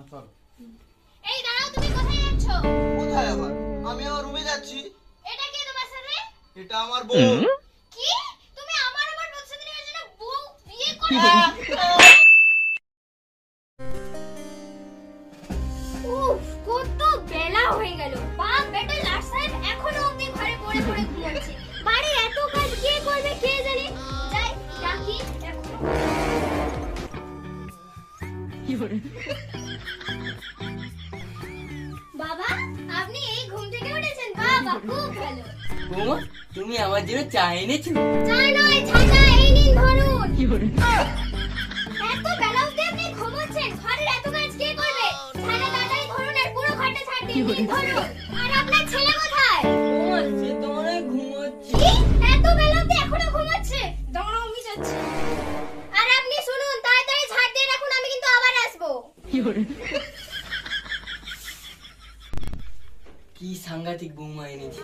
না চল। এই দাঁড়াও তুমি কোথায় যাচ্ছ? কোথায় আবার? আমি আমার রুমে যাচ্ছি। এটা কে তোমার সাথে? এটা আমার বউ। কি? তুমি আমার আমার বৎসদিনের জন্য বউ বিয়ে করে বাবা আপনি এই ঘুম থেকে উঠেছেন। বাবা খুব ভালো। বৌমা তুমি আমার জন্য চা এনেছো? চা নয় ছাতা এই নিন ধরুন। এত বেলা অবধি আপনি ঘুমোচ্ছেন ঘরের এত কাজ কে করবে? ছাতা তাড়াতাড়ি ধরুন আর পুরো ঘরটা ছাড় দিন ধরুন। কি সাংঘাতিক বৌমা এনেছে।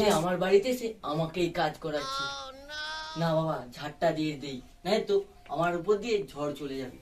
সে আমার বাড়িতে সে আমাকেই কাজ করাচ্ছে। না বাবা ঝাড়টা দিয়ে দেই। নাই তো আমার উপর দিয়ে ঝড় চলে যাবে।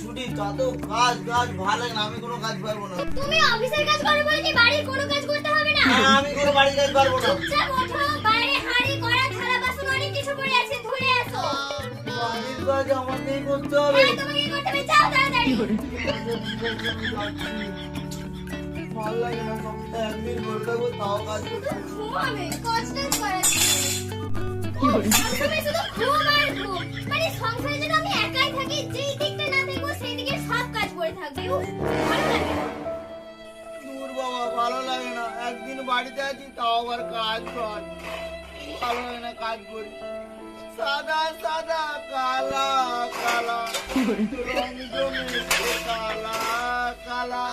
ছুটি তাতেও কাজ কাজ ভালো লাগে না আমি কোনো কাজ পারব না তুমি অফিসের কাজ করো বলে কি বাড়ির কোনো কাজ করতে হবে না? না, আমি কোনো বাড়ির কাজ পারব না। কাজ আমাকেই করতে হবে। হ্যাঁ করতে হবে। যাও তাড়াতাড়ি। ভালো লাগে না সপ্তাহে একদিন করে থাকব তাও কাজ করতে ঘুমাবে কষ্ট মানে করে থাকবে। উফ, ভালো লাগে না। দূর বাবা ভালো লাগে না। একদিন বাড়িতে আছি তাও আবার কাজ কাজ ভালো লাগে না কাজ করি। সাদা সাদা কালা কালা। রং জমেছে কালা। কালা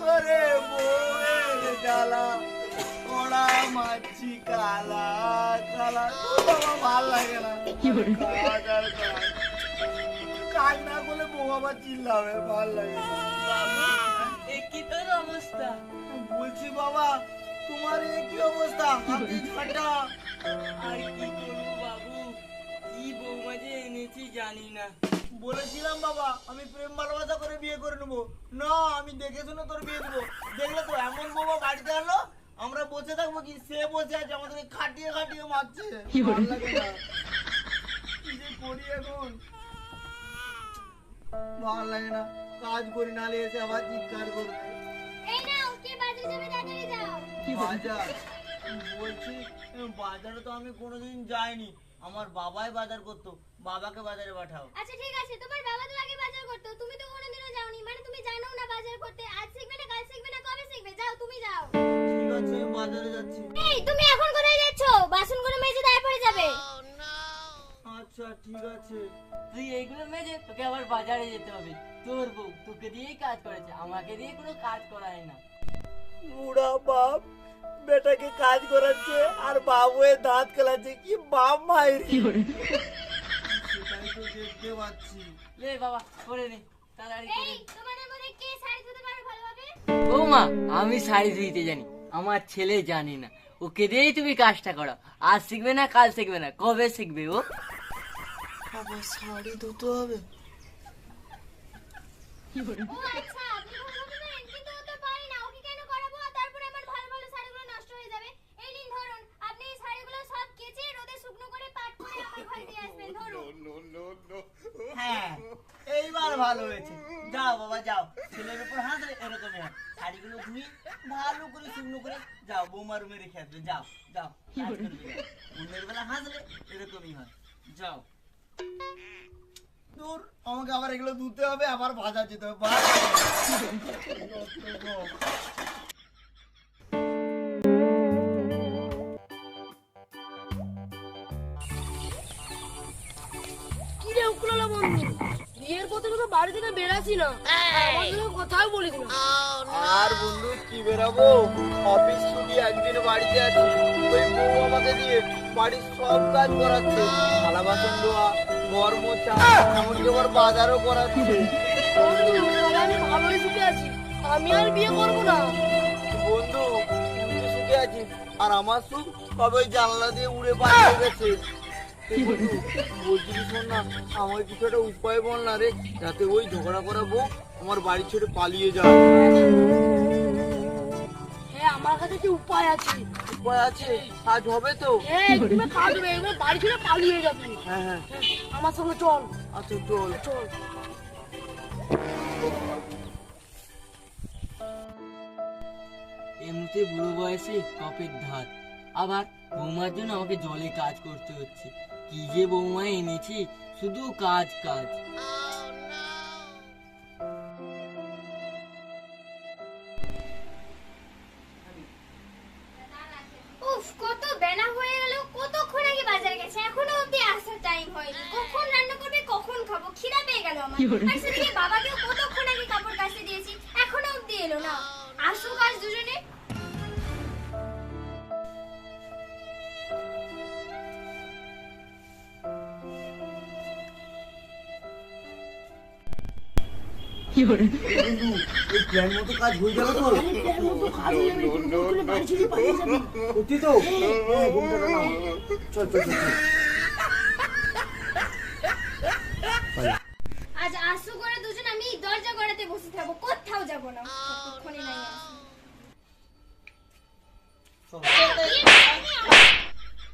করে বউয়ের জ্বালা কড়া মাছি কালা কালা। বাবা ভালো লাগে না। কাজ। না করলে বউ আবার চিল্লাবে ভালো লাগে না। এ কি তোর অবস্থা? বলছি বাবা তোমার কি অবস্থা? হাতি ঝাঁটা। আর কি জানি না বলেছিলাম বাবা আমি প্রেম ভালোবাসা করে বিয়ে করে নেব। না আমি দেখে শুনে তোর বিয়ে দেবো। দেখলে তো এমন বাবা বাড়িতে আনলো আমরা বসে থাকব কি? সে বসে আছে আমাদেরকে খাটিয়ে খাটিয়ে মারছে। ভালো লাগে না। কি যে করি এখন? ভালো লাগে না। কাজ করি নালে এসে আবার চিৎকার করবে। এই নাও কে বাজারে যাবে তাড়াতাড়ি যাও। বাজার? বলছি বাজারে তো আমি কোনোদিন যাইনি। আমার বাবাই বাজার করতো বাবাকে বাজারে পাঠাও। আচ্ছা ঠিক আছে তোমার বাবা তো আগে বাজার করতো তুমি তো কোনোদিনও যাওনি মানে তুমি জানো না বাজার করতে আজ শিখবে না কাল শিখবে না কবে শিখবে? যাও তুমি যাও। ঠিক আছে আমি বাজারে যাচ্ছি। এই তুমি এখন কোথায় যাচ্ছ? বাসনগুলো মেজে তারপরে যাবে। আচ্ছা ঠিক আছে। তুই এইগুলো মেজে তোকে আবার বাজারে যেতে হবে। তোর বউ তোকে দিয়েই কাজ করেছে আমাকে দিয়ে কোনো কাজ করায় না। বুড়া বাপ বেটাকে কাজ করাচ্ছে আর বাবুয়ে দাঁত খেলাচ্ছে কি বাপ মায়ের দেখতে পাচ্ছি লে বাবা করে নে তাড়াতাড়ি করে এই তোমাদের মধ্যে কে শাড়ি ধুতে পারে ভালোভাবে? বৌমা আমি শাড়ি ধুইতে জানি আমার ছেলে জানি না। ওকে দিয়েই তুমি কাজটা করো আজ শিখবে না কাল শিখবে না কবে শিখবে ও? আবার শাড়ি ধুতে হবে। ও আচ্ছা আপনি ভালোভাবে পারেন কিন্তু ও তো পারি না ওকে কেন করাবো আর তারপরে আমার ভালো ভালো শাড়িগুলো নষ্ট হয়ে যাবে এই নিন ধরুন আপনি এই শাড়িগুলো সব কেচে রোদে শুকনো করে পাট করে আমার ঘরে দিয়ে আসবেন ধরুন হ্যাঁ এইবার ভালো হয়েছে। যাও বাবা যাও। ছেলের উপর হাসলে এরকমই হয় শাড়িগুলো ধুই ভালো করে শুকনো করে যাও বৌমা রুমে রেখে আসবে। যাও যাও। অন্যের বেলা? হাসলে এরকমই হয়। যাও। দূর আমাকে আবার এগুলো ধুতে হবে আবার বাজার যেতে হবে। তো বাড়ি থেকে বেরাসি না। সঙ্গে বলিস না। আর বন্ধু কি বেরাবো? অফিস ছুটি একদিন বাড়িতে আছি। ওই বউ আমাকে দিয়ে বাড়ির সব কাজ করাচ্ছে। থালা বাসন ধোয়া ঘর মোছা এমনকি আবার বাজারও করাচ্ছে। আমি ভালোই সুখে আছি। আমি আর বিয়ে করব না। বন্ধু সুখে আছিস আর আমার সুখ কবে জানলা দিয়ে উড়ে পালিয়ে গেছে? বলছি শোন না আমার কিছু একটা উপায় বল না রে যাতে ওই ঝগড়া করা বউ আমার বাড়ি ছেড়ে পালিয়ে যায়। হ্যাঁ আমার কাছে কি উপায় আছে? উপায় আছে? আজ হবে তো? কাজ হবে বাড়ি ছেড়ে পালিয়ে যাবে। হ্যাঁ হ্যাঁ। আমার সঙ্গে চল। আচ্ছা চল। চল। এমনিতে বুড়ো বয়সে কপের ধার আবার বৌমার জন্য আমাকে জলে কাজ করতে হচ্ছে। কি যে বৌমা এনেছি শুধু কাজ কাজ। উফ কত বেলা হয়ে গেল কতক্ষণ আগে বাজারে গেছে? এখনও অবধি আসার টাইম হয়নি। কখন রান্না করবে কখন খাব? খিদা পেয়ে গেল আমার। আর সেদিকে বাবাকেও কতক্ষণ আগে কাপড় কাচতে দিয়েছি এখনও অবধি এলো না। আসুক আজ দুজনে বন্ধু এই প্ল্যান মতো কাজ হয়ে গেল তো সত্যি তো হ্যাঁ, ঘুমটা নাও। চল চল চল চল। আজ আসু করে দুজন আমি দরজা গড়াতে বসে থাকব কোথাও যাব না নাই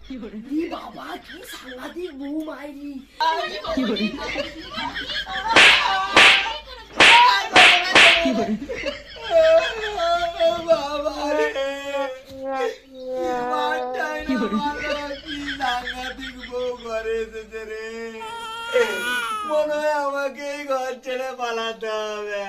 আসু বাবা কি সাংঘাতিক বউ মাইরি বাবা কি সাংঘাতিক বউ। মনে হয় আমাকে এই ঘর ছেড়ে পালাতে হবে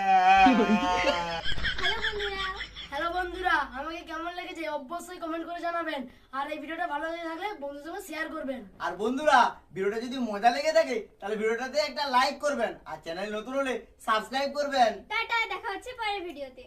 হ্যালো বন্ধুরা হ্যালো বন্ধুরা আমাকে কেমন লেগেছে অবশ্যই কমেন্ট করে জানাবেন। আর এই ভিডিওটা ভালো লেগে থাকলে বন্ধুদের সঙ্গে শেয়ার করবেন। আর বন্ধুরা ভিডিওটা যদি মজা লেগে থাকে তাহলে ভিডিওটাতে একটা লাইক করবেন। আর চ্যানেল নতুন হলে সাবস্ক্রাইব করবেন। টাটা দেখা হচ্ছে পরের ভিডিওতে।